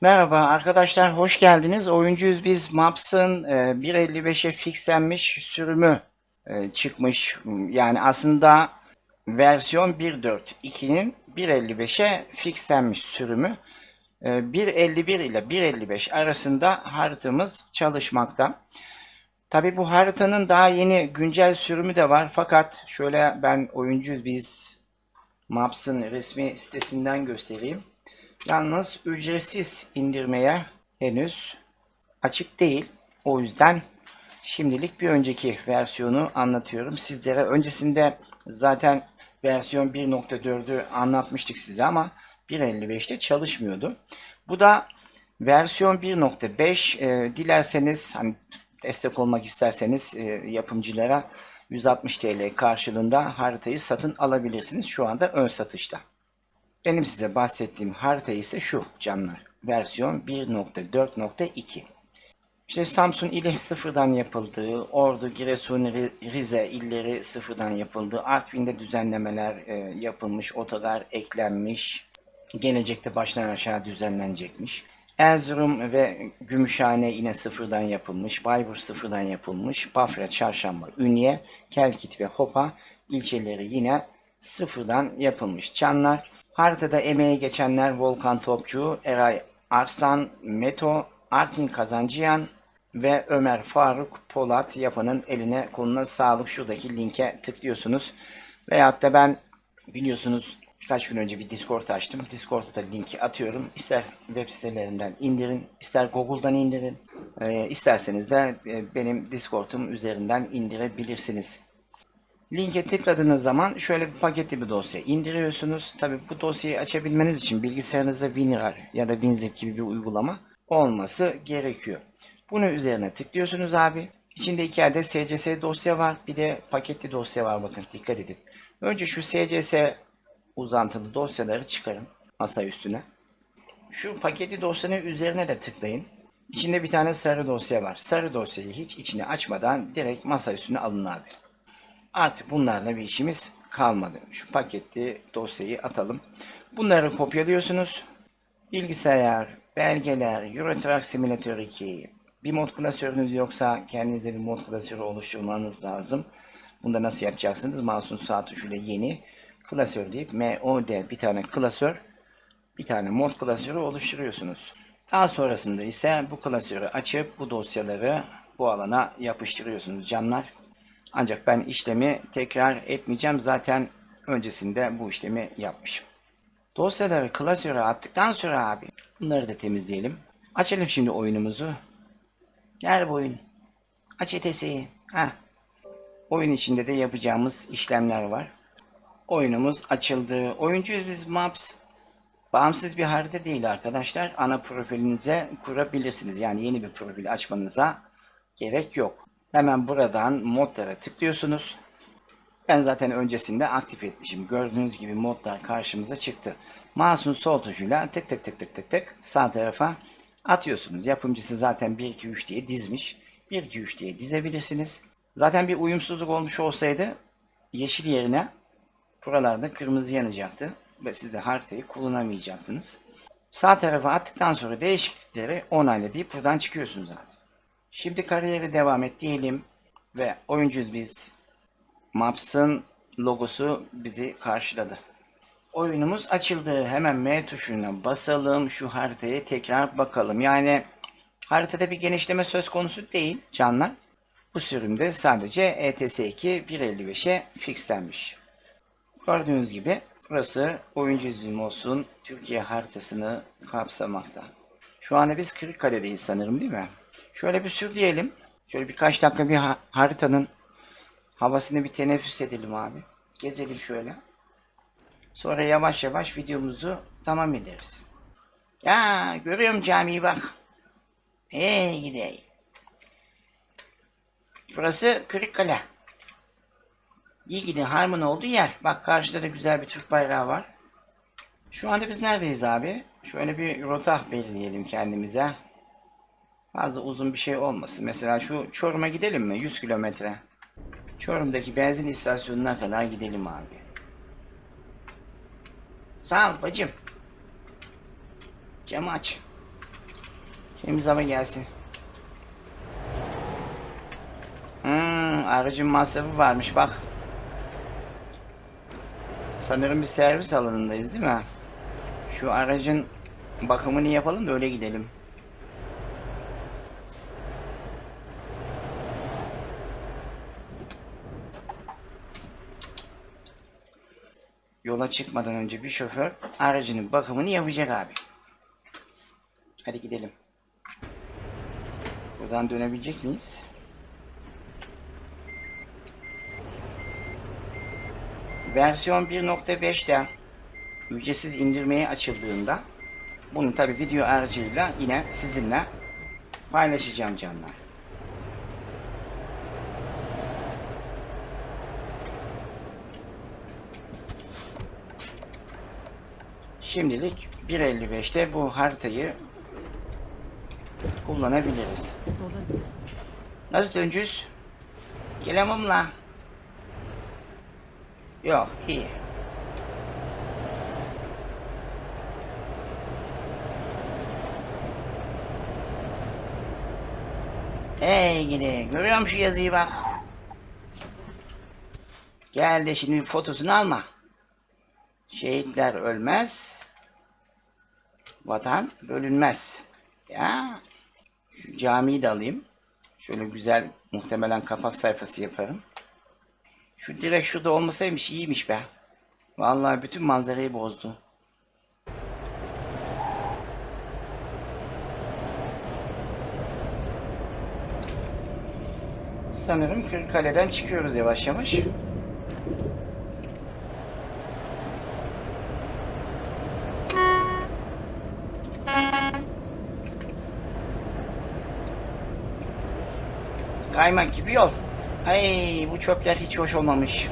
Merhaba arkadaşlar, hoş geldiniz. Oyuncuyuz biz. Maps'ın e, 1.55'e fixlenmiş sürümü e, çıkmış. Yani aslında versiyon 1.4.2'nin 1.55'e fixlenmiş sürümü. E, 1.51 ile 1.55 arasında haritamız çalışmakta. Tabi bu haritanın daha yeni güncel sürümü de var. Fakat şöyle ben oyuncuyuz biz Maps'ın resmi sitesinden göstereyim. Yalnız ücretsiz indirmeye henüz açık değil. O yüzden şimdilik bir önceki versiyonu anlatıyorum sizlere. Öncesinde zaten versiyon 1.4'ü anlatmıştık size ama 1.55'te çalışmıyordu. Bu da versiyon 1.5. E, dilerseniz hani destek olmak isterseniz e, yapımcılara 160 TL karşılığında haritayı satın alabilirsiniz. Şu anda ön satışta. Benim size bahsettiğim harita ise şu canlar. Versiyon 1.4.2. İşte Samsun ili sıfırdan yapıldığı, Ordu, Giresun, Ri- Rize illeri sıfırdan yapıldığı, Artvin'de düzenlemeler e, yapılmış, otogar eklenmiş, gelecekte baştan aşağı düzenlenecekmiş. Erzurum ve Gümüşhane yine sıfırdan yapılmış, Bayburt sıfırdan yapılmış, Bafra, Çarşamba, Ünye, Kelkit ve Hopa ilçeleri yine sıfırdan yapılmış. Canlar haritada emeği geçenler Volkan Topçu, Eray Arslan, Meto, Artin Kazancıyan ve Ömer Faruk Polat yapanın eline koluna sağlık. Şuradaki linke tıklıyorsunuz. Veyahut da ben biliyorsunuz birkaç gün önce bir Discord açtım. Discord'da da linki atıyorum. İster web sitelerinden indirin, ister Google'dan indirin. Ee, isterseniz de e, benim Discord'um üzerinden indirebilirsiniz. Linke tıkladığınız zaman şöyle bir paketli bir dosya indiriyorsunuz. Tabi bu dosyayı açabilmeniz için bilgisayarınızda WinRAR ya da WinZip gibi bir uygulama olması gerekiyor. Bunu üzerine tıklıyorsunuz abi. İçinde iki adet SCS dosya var. Bir de paketli dosya var bakın dikkat edin. Önce şu SCS uzantılı dosyaları çıkarın masa üstüne. Şu paketli dosyanın üzerine de tıklayın. İçinde bir tane sarı dosya var. Sarı dosyayı hiç içini açmadan direkt masa üstüne alın abi. Artık bunlarla bir işimiz kalmadı. Şu paketli dosyayı atalım. Bunları kopyalıyorsunuz. Bilgisayar, belgeler, Euro Truck Simulator 2. Bir mod klasörünüz yoksa kendinize bir mod klasörü oluşturmanız lazım. Bunda nasıl yapacaksınız? Mouse'un sağ tuşuyla yeni klasör deyip MOD bir tane klasör, bir tane mod klasörü oluşturuyorsunuz. Daha sonrasında ise bu klasörü açıp bu dosyaları bu alana yapıştırıyorsunuz canlar. Ancak ben işlemi tekrar etmeyeceğim. Zaten öncesinde bu işlemi yapmışım. Dosyaları klasöre attıktan sonra abi bunları da temizleyelim. Açalım şimdi oyunumuzu. Gel bu oyun. Aç ETS'yi. Ha. Oyun içinde de yapacağımız işlemler var. Oyunumuz açıldı. Oyuncuyuz biz Maps. Bağımsız bir harita değil arkadaşlar. Ana profilinize kurabilirsiniz. Yani yeni bir profil açmanıza gerek yok. Hemen buradan modlara tıklıyorsunuz. Ben zaten öncesinde aktif etmişim. Gördüğünüz gibi modlar karşımıza çıktı. Mouse'un sol tuşuyla tık tık tık tık tık tık sağ tarafa atıyorsunuz. Yapımcısı zaten 1 2 3 diye dizmiş. 1 2 3 diye dizebilirsiniz. Zaten bir uyumsuzluk olmuş olsaydı yeşil yerine buralarda kırmızı yanacaktı ve siz de haritayı kullanamayacaktınız. Sağ tarafa attıktan sonra değişiklikleri onayla deyip buradan çıkıyorsunuz abi. Şimdi kariyeri devam et diyelim ve oyuncuyuz biz. Maps'ın logosu bizi karşıladı. Oyunumuz açıldı. Hemen M tuşuna basalım. Şu haritaya tekrar bakalım. Yani haritada bir genişleme söz konusu değil canlar. Bu sürümde sadece E ETS2 1.55'e fixlenmiş. Gördüğünüz gibi burası oyuncu izlimi olsun Türkiye haritasını kapsamakta. Şu anda biz Kırıkkale'deyiz sanırım değil mi? Şöyle bir sür diyelim. Şöyle birkaç dakika bir ha- haritanın havasını bir teneffüs edelim abi. Gezelim şöyle. Sonra yavaş yavaş videomuzu tamam ederiz. Ya görüyorum camiyi bak. Hey gideyim. Burası Kırıkkale. İyi gidin harman olduğu yer. Bak karşıda da güzel bir Türk bayrağı var. Şu anda biz neredeyiz abi? Şöyle bir rota belirleyelim kendimize. Fazla uzun bir şey olmasın. Mesela şu Çorum'a gidelim mi? 100 kilometre. Çorum'daki benzin istasyonuna kadar gidelim abi. Sağ ol bacım. Camı aç. Temiz hava gelsin. Hmm, aracın masrafı varmış bak. Sanırım bir servis alanındayız değil mi? Şu aracın bakımını yapalım da öyle gidelim. Yola çıkmadan önce bir şoför aracının bakımını yapacak abi. Hadi gidelim. Buradan dönebilecek miyiz? Versiyon 1.5'te ücretsiz indirmeye açıldığında bunu tabi video aracılığıyla yine sizinle paylaşacağım canlar. Şimdilik 1.55'te bu haritayı kullanabiliriz. Nasıl döneceğiz? Gelemem la. Yok iyi. Hey gidi görüyorum şu yazıyı bak. Gel de şimdi fotosunu alma. Şehitler ölmez. Vatan bölünmez. Ya şu camiyi de alayım. Şöyle güzel muhtemelen kapak sayfası yaparım. Şu direkt şurada olmasaymış iyiymiş be. Vallahi bütün manzarayı bozdu. Sanırım Kırıkkale'den çıkıyoruz yavaş yavaş. Kaymak gibi yol. Ay bu çöpler hiç hoş olmamış.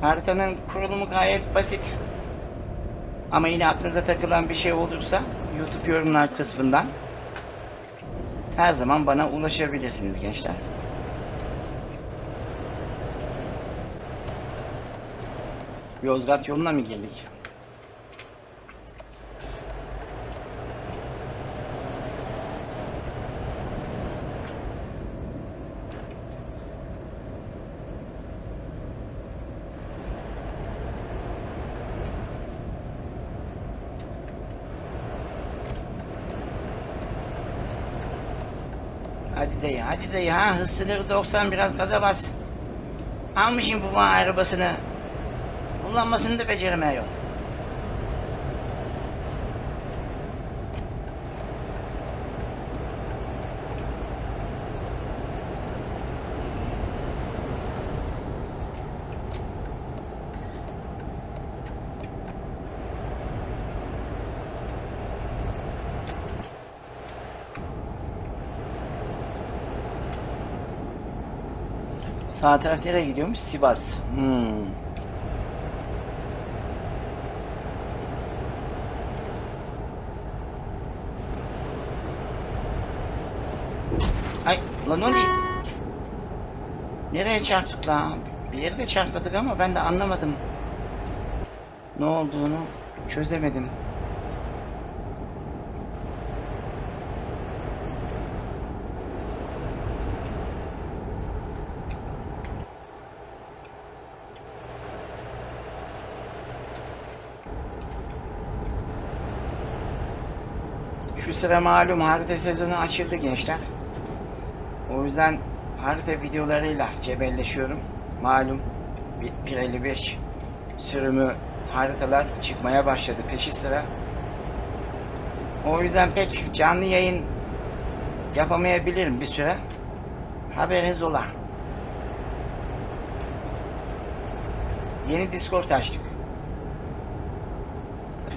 Haritanın kurulumu gayet basit. Ama yine aklınıza takılan bir şey olursa YouTube yorumlar kısmından her zaman bana ulaşabilirsiniz gençler. Yozgat yoluna mı girdik? Hadi dayı, hadi dayı ha hız sınırı 90 biraz gaza bas. Almışım bu arabasını. Kullanmasını da beceremiyor. Sağ taraf nereye gidiyormuş? Sivas. Hmm. Ay lan o ne? Nereye çarptık lan? Bir yerde çarpmadık ama ben de anlamadım. Ne olduğunu çözemedim. Şu sıra malum harita sezonu açıldı gençler. O yüzden harita videolarıyla cebelleşiyorum. Malum 1.55 sürümü haritalar çıkmaya başladı peşi sıra. O yüzden pek canlı yayın yapamayabilirim bir süre. Haberiniz ola. Yeni Discord açtık.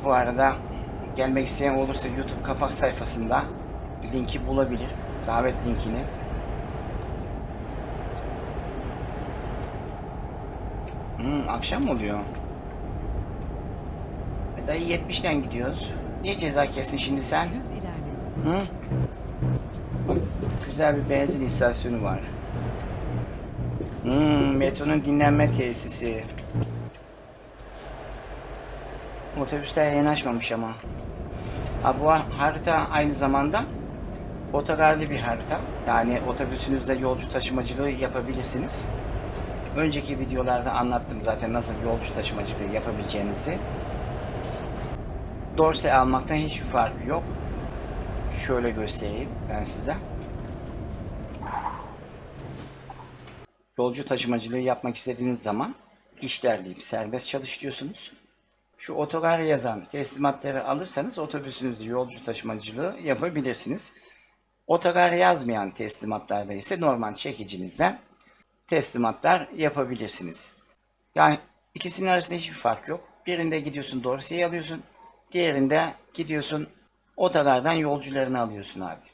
Bu arada gelmek isteyen olursa YouTube kapak sayfasında linki bulabilir. Davet linkini. Hmm, akşam mı oluyor? E, Dayı 70'den gidiyoruz. Niye ceza kesin şimdi sen? Hı? Güzel bir benzin istasyonu var. Hmm, metronun dinlenme tesisi. Otobüsler yanaşmamış ama. Bu harita aynı zamanda otogarlı bir harita. Yani otobüsünüzde yolcu taşımacılığı yapabilirsiniz. Önceki videolarda anlattım zaten nasıl yolcu taşımacılığı yapabileceğinizi. Dorse almaktan hiçbir farkı yok. Şöyle göstereyim ben size. Yolcu taşımacılığı yapmak istediğiniz zaman işler serbest çalış diyorsunuz. Şu otogar yazan teslimatları alırsanız otobüsünüzde yolcu taşımacılığı yapabilirsiniz. Otogar yazmayan teslimatlarda ise normal çekicinizle teslimatlar yapabilirsiniz. Yani ikisinin arasında hiçbir fark yok. Birinde gidiyorsun dorseyi alıyorsun. Diğerinde gidiyorsun otogardan yolcularını alıyorsun abi.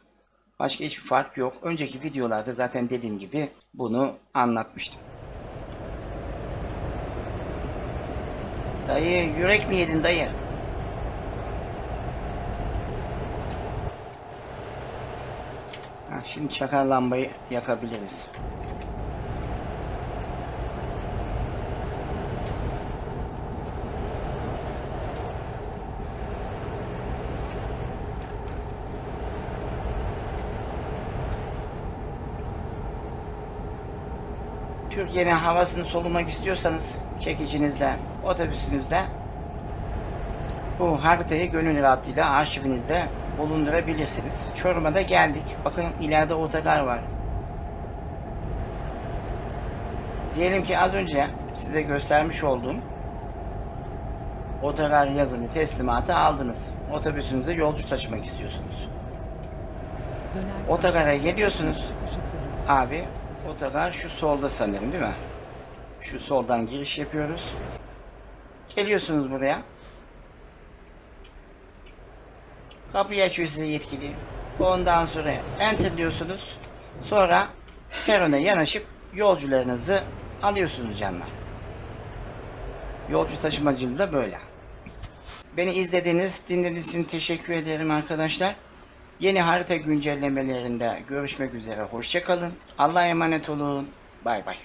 Başka hiçbir fark yok. Önceki videolarda zaten dediğim gibi bunu anlatmıştım. Dayı yürek mi yedin dayı? Şimdi çakar lambayı yakabiliriz. Türkiye'nin havasını solumak istiyorsanız çekicinizle, otobüsünüzle bu haritayı gönül rahatlığıyla arşivinizde bulundurabilirsiniz. Çorum'a da geldik. Bakın ileride otogar var. Diyelim ki az önce size göstermiş olduğum otogar yazılı teslimatı aldınız. Otobüsünüzde yolcu taşımak istiyorsunuz. Otogara geliyorsunuz. Abi otogar şu solda sanırım değil mi? Şu soldan giriş yapıyoruz. Geliyorsunuz buraya. Kapıyı açıyor size yetkili. Ondan sonra enter diyorsunuz. Sonra perona yanaşıp yolcularınızı alıyorsunuz canlar. Yolcu taşımacılığı da böyle. Beni izlediğiniz, dinlediğiniz için teşekkür ederim arkadaşlar. Yeni harita güncellemelerinde görüşmek üzere. Hoşçakalın. Allah'a emanet olun. Bay bay.